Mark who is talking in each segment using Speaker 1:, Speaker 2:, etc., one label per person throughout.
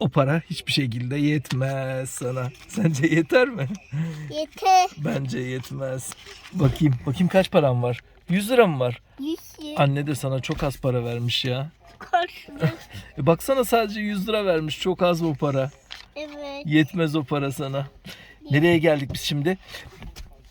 Speaker 1: O para hiçbir şekilde yetmez sana. Sence yeter mi?
Speaker 2: Yeter.
Speaker 1: Bence yetmez. Bakayım. Bakayım kaç param var? 100 lira mı var?
Speaker 2: Yüz yüz.
Speaker 1: Anne de sana çok az para vermiş ya.
Speaker 2: Koşma.
Speaker 1: E baksana sadece 100 lira vermiş. Çok az bu para.
Speaker 2: Evet.
Speaker 1: Yetmez o para sana. Nereye geldik biz şimdi?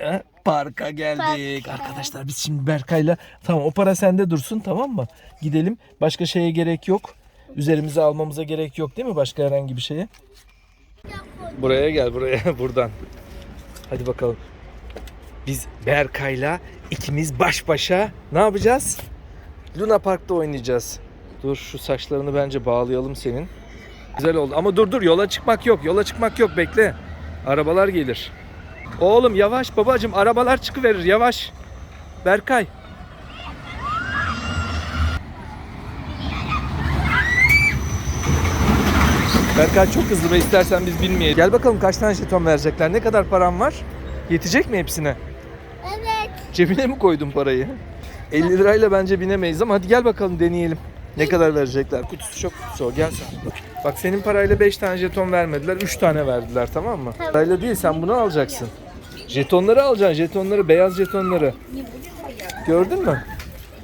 Speaker 1: E, parka geldik.
Speaker 2: Parka.
Speaker 1: Arkadaşlar biz şimdi Berkay'la tamam o para sende dursun tamam mı? Gidelim. Başka şeye gerek yok. Üzerimize almamıza gerek yok değil mi? Başka herhangi bir şeye. Buraya gel buraya buradan. Hadi bakalım. Biz Berkay'la ikimiz baş başa ne yapacağız? Luna Park'ta oynayacağız. Dur şu saçlarını bence bağlayalım senin. Güzel oldu. Ama dur dur yola çıkmak yok. Yola çıkmak yok bekle. Arabalar gelir. Oğlum yavaş babacım arabalar çıkıverir yavaş. Berkay. Berkay çok hızlı ve istersen biz bilmeyelim. Gel bakalım kaç tane jeton verecekler. Ne kadar param var? Yetecek mi hepsine?
Speaker 2: Evet.
Speaker 1: Cebine mi koydun parayı? 50 lirayla bence binemeyiz ama hadi gel bakalım deneyelim. Ne kadar verecekler? Kutusu çok kutusu o. Gel sen. Bak senin parayla 5 tane jeton vermediler. 3 tane verdiler tamam mı?
Speaker 2: Tamam.
Speaker 1: Parayla değil sen bunu alacaksın. Jetonları alacaksın. Jetonları, beyaz jetonları. Gördün mü?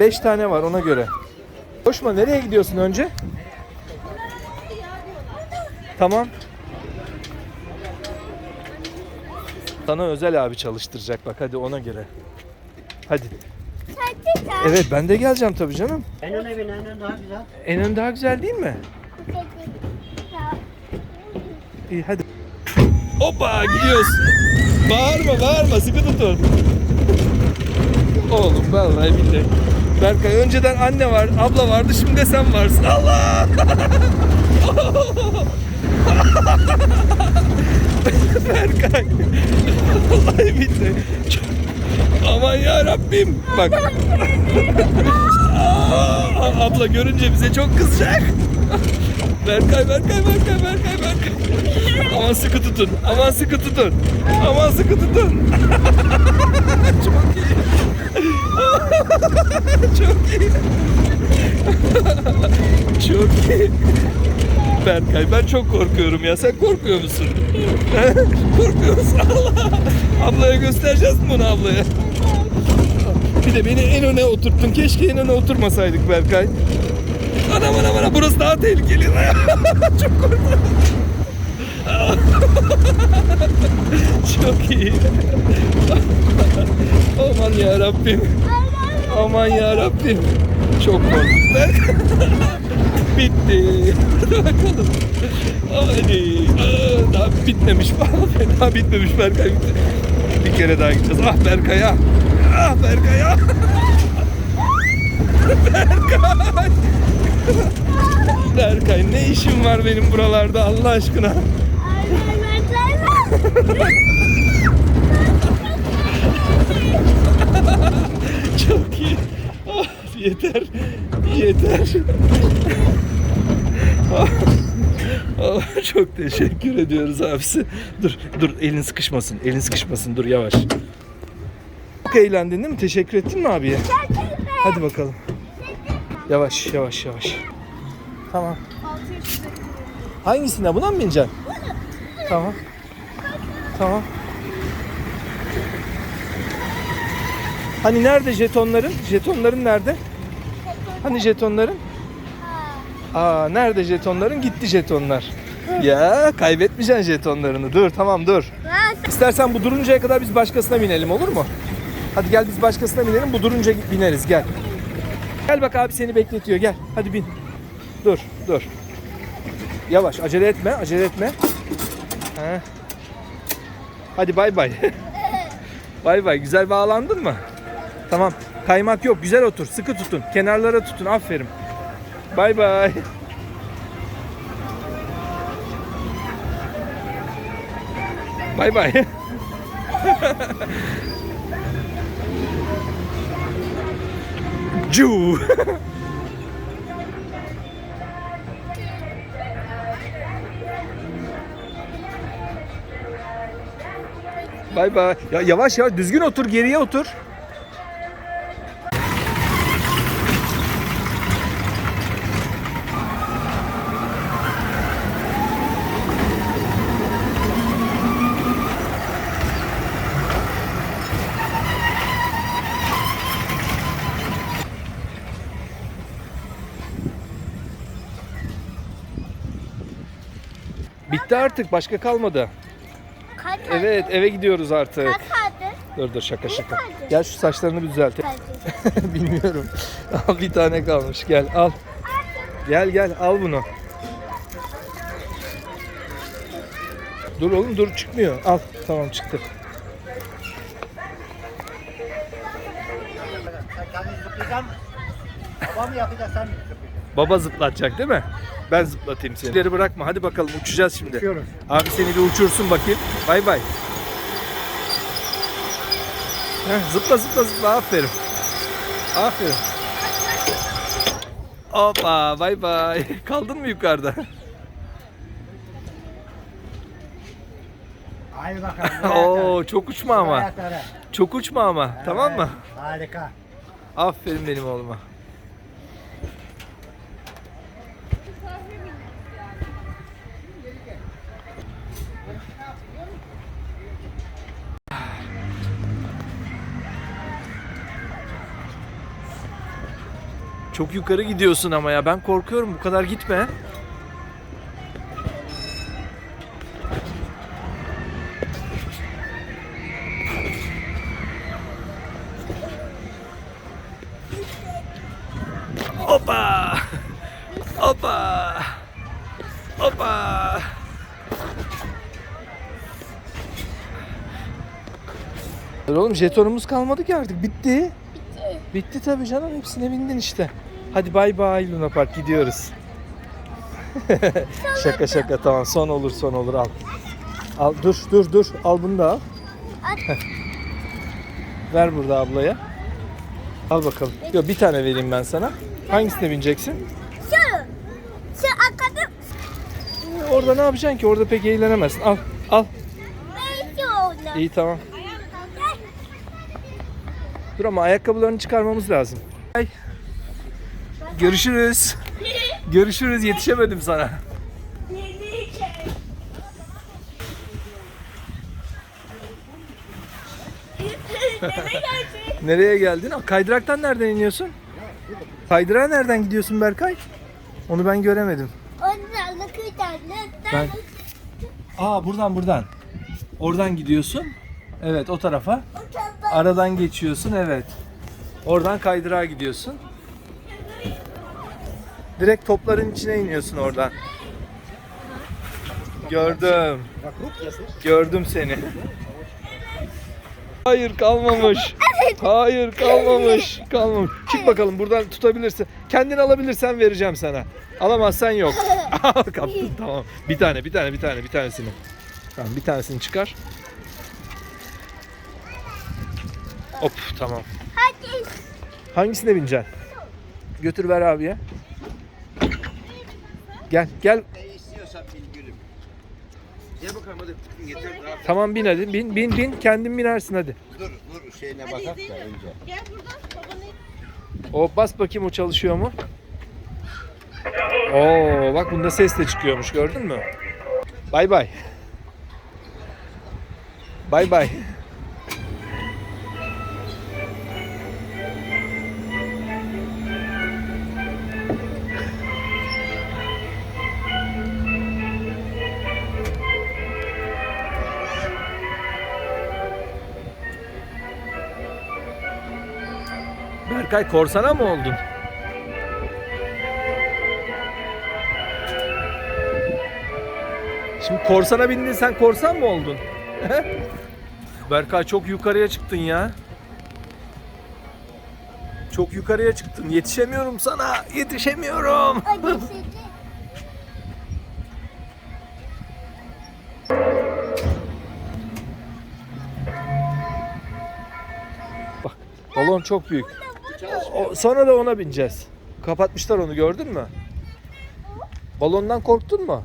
Speaker 1: 5 tane var ona göre. Koşma nereye gidiyorsun önce? Tamam. Sana özel abi çalıştıracak bak hadi ona göre. Hadi. Evet ben de geleceğim tabii canım.
Speaker 3: En öne bin, en ön daha güzel.
Speaker 1: En ön daha güzel değil mi? İyi hadi. Hoppa gidiyoruz. Bağırma bağırma sıkı tutun. Oğlum vallahi billahi. Berkay önceden anne var, abla vardı şimdi de sen varsın. Allah! Berkay. Vallahi. Çok- Aman ya Rabbim. Bak. Aa, abla görünce bize çok kızacak. Berkay, Berkay, Berkay, Berkay, Berkay. Aman sıkı tutun. Aman sıkı tutun. Aman sıkı tutun. çok iyi. çok iyi. çok iyi. Berkay ben çok korkuyorum ya. Sen korkuyor musun? korkuyor musun? Allah. Ablaya göstereceğiz mi bunu ablaya? Bir de beni en öne oturttun. Keşke en öne oturmasaydık Berkay. Anam anam anam burası daha tehlikeli. Çok korktum. Çok iyi. Aman ya Rabbim. Aman ya Rabbim. Çok korktum. Bitti. Hadi. Aa, Daha bitmemiş. Daha bitmemiş Berkay. Bitti. Bir kere daha gideceğiz. Ah Berkay ah. Ah Berkay ah. Berkay. Berkay ne işin var benim buralarda Allah aşkına? Çok iyi. Ah, yeter. Yeter. Çok teşekkür ediyoruz abisi. Dur, dur elin sıkışmasın. Elin sıkışmasın. Dur yavaş. Çok eğlendin değil mi? Teşekkür ettin mi abiye? Hadi bakalım. Yavaş, yavaş, yavaş. Tamam. Hangisine? Buna mı bineceksin? Tamam. Tamam. Hani nerede jetonların? Jetonların nerede? Hani jetonların? Aa nerede jetonların? Gitti jetonlar. Ya kaybetmeyeceksin jetonlarını. Dur tamam dur. İstersen bu duruncaya kadar biz başkasına binelim olur mu? Hadi gel biz başkasına binelim. Bu durunca bineriz gel. Gel bak abi seni bekletiyor gel. Hadi bin. Dur dur. Yavaş acele etme acele etme. Heh. Hadi bay bay. bay bay güzel bağlandın mı? Tamam. Kaymak yok. Güzel otur. Sıkı tutun. Kenarlara tutun. Aferin. Bay bay. Bay bay. Cu. Bay bay. Ya yavaş yavaş düzgün otur, geriye otur. Bitti artık başka kalmadı.
Speaker 2: Kaç
Speaker 1: Evet eve gidiyoruz artık.
Speaker 2: Kaç kaldı?
Speaker 1: Dur dur şaka şaka.
Speaker 2: kaldı?
Speaker 1: Gel şu saçlarını bir düzelt.
Speaker 2: Kaldı.
Speaker 1: Bilmiyorum. Al bir tane kalmış gel al. Gel gel al bunu. Dur oğlum dur çıkmıyor. Al tamam çıktı.
Speaker 3: Sen kendin zıplayacaksın. Babam yapacak sen mi zıplayacaksın?
Speaker 1: Baba zıplatacak değil mi? Ben zıplatayım seni. İleri bırakma hadi bakalım uçacağız şimdi.
Speaker 3: Uçuyoruz.
Speaker 1: Abi seni bir uçursun bakayım. Bay bay. Heh, zıpla zıpla zıpla aferin. Aferin. Hoppa bay bay. Kaldın mı yukarıda?
Speaker 3: Haydi bakalım.
Speaker 1: Oo çok uçma ama. Çok uçma ama. Tamam mı?
Speaker 3: Harika.
Speaker 1: Aferin benim oğluma. Çok yukarı gidiyorsun ama ya ben korkuyorum bu kadar gitme. Hoppa! Hoppa! Hoppa! Oğlum jetonumuz kalmadı ki artık bitti.
Speaker 2: Bitti.
Speaker 1: Bitti tabii canım hepsine bindin işte. Hadi bay bay Luna Park gidiyoruz. şaka şaka tamam son olur son olur al. Al dur dur dur al bunu da al. Ver burada ablaya. Al bakalım. Yok bir tane vereyim ben sana. Hangisine bineceksin?
Speaker 2: Şu. Şu arkada.
Speaker 1: Orada ne yapacaksın ki? Orada pek eğlenemezsin. Al al. İyi tamam. Dur ama ayakkabılarını çıkarmamız lazım. Ay. Görüşürüz. Görüşürüz. Yetişemedim sana. Nereye geldin? Kaydıraktan nereden iniyorsun? Kaydırağa nereden gidiyorsun Berkay? Onu ben göremedim. Ben- Aa buradan buradan. Oradan gidiyorsun. Evet o tarafa. Aradan geçiyorsun evet. Oradan kaydırağa gidiyorsun. Direkt topların içine iniyorsun oradan. Gördüm. Gördüm seni. Hayır kalmamış. Hayır kalmamış. Kalmamış. Çık bakalım buradan tutabilirsin. Kendin alabilirsen vereceğim sana. Alamazsan yok. Kaptın tamam. Bir tane bir tane bir tane bir tanesini. Tamam bir tanesini çıkar. Hop tamam. Hangisine bineceksin? Götür ver abiye. Gel gel.
Speaker 3: Ne istiyorsan bil gülüm. Gel bakalım hadi. Getir.
Speaker 1: Tamam bin hadi. Bin bin bin. Kendin binersin hadi.
Speaker 3: Dur dur şeyine bakak da önce.
Speaker 1: O bas bakayım o çalışıyor mu? Oo bak bunda ses de çıkıyormuş gördün mü? Bay bay. Bay bay. Berkay korsana mı oldun? Şimdi korsana bindin sen korsan mı oldun? Berkay çok yukarıya çıktın ya. Çok yukarıya çıktın. Yetişemiyorum sana. Yetişemiyorum. Bak balon çok büyük. O, sonra da ona bineceğiz. Kapatmışlar onu gördün mü? Balondan korktun mu?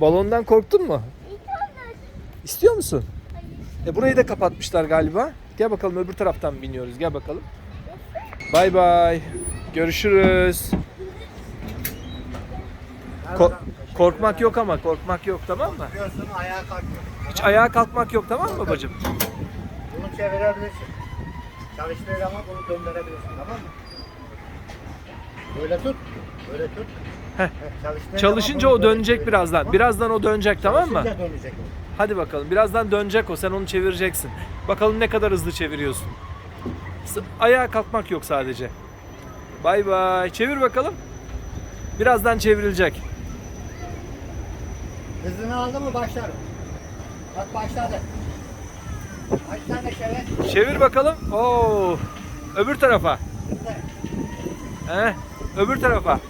Speaker 1: Balondan korktun mu? İstiyor musun? E burayı da kapatmışlar galiba. Gel bakalım öbür taraftan biniyoruz. Gel bakalım. Bay bay. Görüşürüz. Ko- korkmak yok ama korkmak yok tamam mı?
Speaker 3: Ayağa.
Speaker 1: Hiç ayağa kalkmak yok tamam mı bacım?
Speaker 3: Bunu çevirebilirsin. Çalıştığı zaman bunu döndürebilirsin tamam mı? Böyle tut. Böyle tut.
Speaker 1: Heh.
Speaker 4: Çalıştığı
Speaker 1: Çalışınca
Speaker 4: zaman
Speaker 1: o
Speaker 4: bunu
Speaker 1: dönecek birazdan. Birazdan o dönecek tamam mı?
Speaker 4: Çalışınca dönecek o.
Speaker 1: Hadi bakalım. Birazdan dönecek o. Sen onu çevireceksin. Bakalım ne kadar hızlı çeviriyorsun. S- Ayağa kalkmak yok sadece. Bay bay. Çevir bakalım. Birazdan çevrilecek.
Speaker 4: Hızını aldı mı başlarım. Bak başladı. Çevir?
Speaker 1: Bakalım. Oo. Öbür tarafa. He? Öbür tarafa.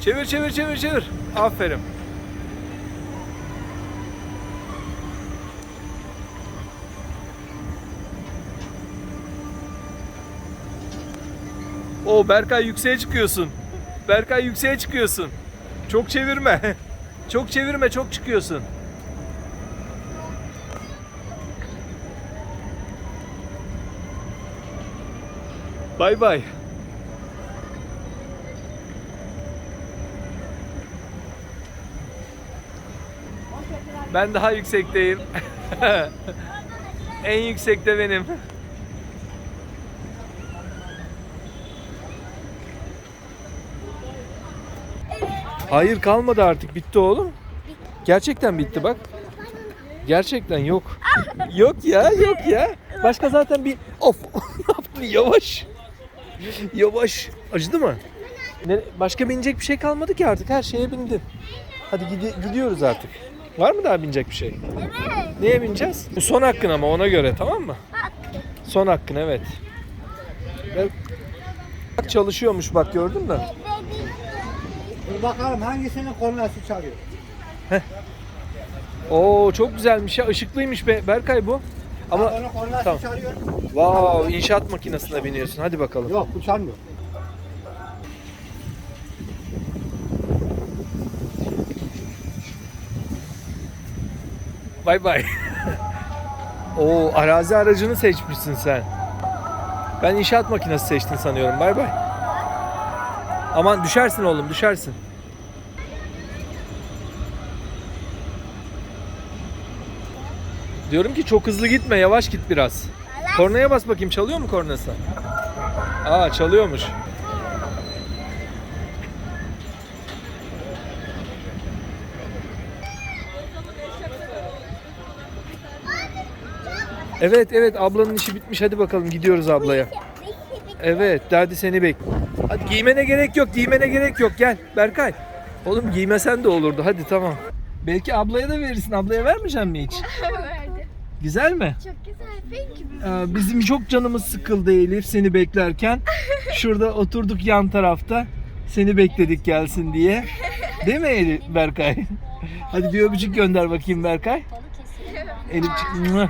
Speaker 1: Çevir çevir çevir çevir. Aferin. O Berkay yükseğe çıkıyorsun. Berkay yükseğe çıkıyorsun. Çok çevirme. Çok çevirme, çok çıkıyorsun. Bay bay. Ben daha yüksekteyim. en yüksekte benim. Hayır kalmadı artık. Bitti oğlum. Gerçekten bitti bak. Gerçekten yok. Yok ya, yok ya. Başka zaten bir of. ne yaptın? Yavaş. Yavaş. Acıdı mı? Ne, başka binecek bir şey kalmadı ki artık. Her şeye bindin. Hadi gidi- gidiyoruz artık. Var mı daha binecek bir şey?
Speaker 2: Evet.
Speaker 1: Neye bineceğiz? Bu son hakkın ama ona göre tamam mı? Son hakkın evet. Ve- Bak çalışıyormuş bak gördün mü?
Speaker 4: Dur bakalım hangisinin kornası çalıyor.
Speaker 1: Oo çok güzelmiş ya ışıklıymış be Berkay bu. Ama
Speaker 4: Bak onun kornası
Speaker 1: tamam.
Speaker 4: çalıyor.
Speaker 1: wow inşaat makinesine biniyorsun. Hadi bakalım.
Speaker 4: Yok bu çalmıyor.
Speaker 1: Bay bay. Oo arazi aracını seçmişsin sen. Ben inşaat makinesi seçtin sanıyorum. Bay bay. Aman düşersin oğlum düşersin. Diyorum ki çok hızlı gitme yavaş git biraz. Kornaya bas bakayım çalıyor mu kornası? Aa çalıyormuş. Evet evet ablanın işi bitmiş hadi bakalım gidiyoruz ablaya. Evet derdi seni bek. Hadi giymene gerek yok giymene gerek yok gel Berkay. Oğlum giymesen de olurdu hadi tamam. Belki ablaya da verirsin ablaya vermeyecek mi hiç? Güzel mi?
Speaker 2: Çok güzel. Thank
Speaker 1: Ee,
Speaker 2: you.
Speaker 1: bizim çok canımız sıkıldı Elif seni beklerken. Şurada oturduk yan tarafta. Seni bekledik gelsin diye. Değil mi Elif Berkay? Hadi bir öpücük gönder bakayım Berkay. Elifciğim.